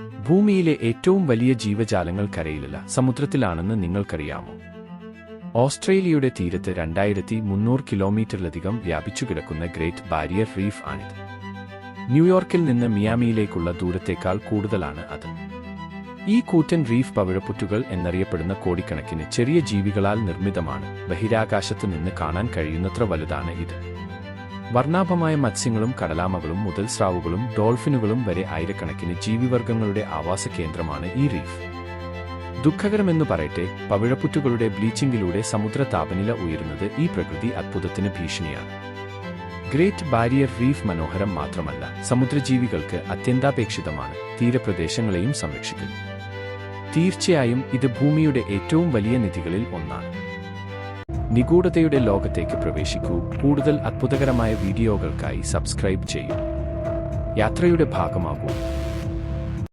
ഭൂമിയിലെ ഏറ്റവും വലിയ ജീവജാലങ്ങൾ കരയിലല്ല സമുദ്രത്തിലാണെന്ന് നിങ്ങൾക്കറിയാമോ? ഓസ്ട്രേലിയയുടെ തീരത്ത് രണ്ടായിരത്തി മുന്നൂറ് കിലോമീറ്ററിലധികം വ്യാപിച്ചു കിടക്കുന്ന ഗ്രേറ്റ് ബാരിയർ റീഫ് ആണിത്. ന്യൂയോർക്കിൽ നിന്ന് മിയാമിയിലേക്കുള്ള ദൂരത്തേക്കാൾ കൂടുതലാണ് അത്. ഈ കൂറ്റൻ റീഫ് പവിഴപ്പുറ്റുകൾ എന്നറിയപ്പെടുന്ന കോടിക്കണക്കിന് ചെറിയ ജീവികളാൽ നിർമ്മിതമാണ്. ബഹിരാകാശത്ത് നിന്ന് കാണാൻ കഴിയുന്നത്ര വലുതാണ് ഇത്. വർണാഭമായ മത്സ്യങ്ങളും കടലാമകളും മുതൽ സ്രാവുകളും ഡോൾഫിനുകളും വരെ ആയിരക്കണക്കിന് ജീവിവർഗങ്ങളുടെ ആവാസ കേന്ദ്രമാണ് ഈ റീഫ്. ദുഃഖകരമെന്നു പറയട്ടെ പവിഴപ്പുറ്റുകളുടെ ബ്ലീച്ചിംഗിലൂടെ സമുദ്ര താപനില ഉയരുന്നത് ഈ പ്രകൃതി അത്ഭുതത്തിന് ഭീഷണിയാണ്. ഗ്രേറ്റ് ബാരിയർ റീഫ് മനോഹരം മാത്രമല്ല സമുദ്രജീവികൾക്ക് അത്യന്താപേക്ഷിതമാണ് തീരപ്രദേശങ്ങളെയും സംരക്ഷിക്കുന്നു. തീർച്ചയായും ഇത് ഭൂമിയുടെ ഏറ്റവും വലിയ നിധികളിൽ ഒന്നാണ്. നിഗൂഢതയുടെ ലോകത്തേക്ക് പ്രവേശിക്കൂ. കൂടുതൽ അത്ഭുതകരമായ വീഡിയോകൾക്കായി സബ്സ്ക്രൈബ് ചെയ്യൂ. യാത്രയുടെ ഭാഗമാകൂ.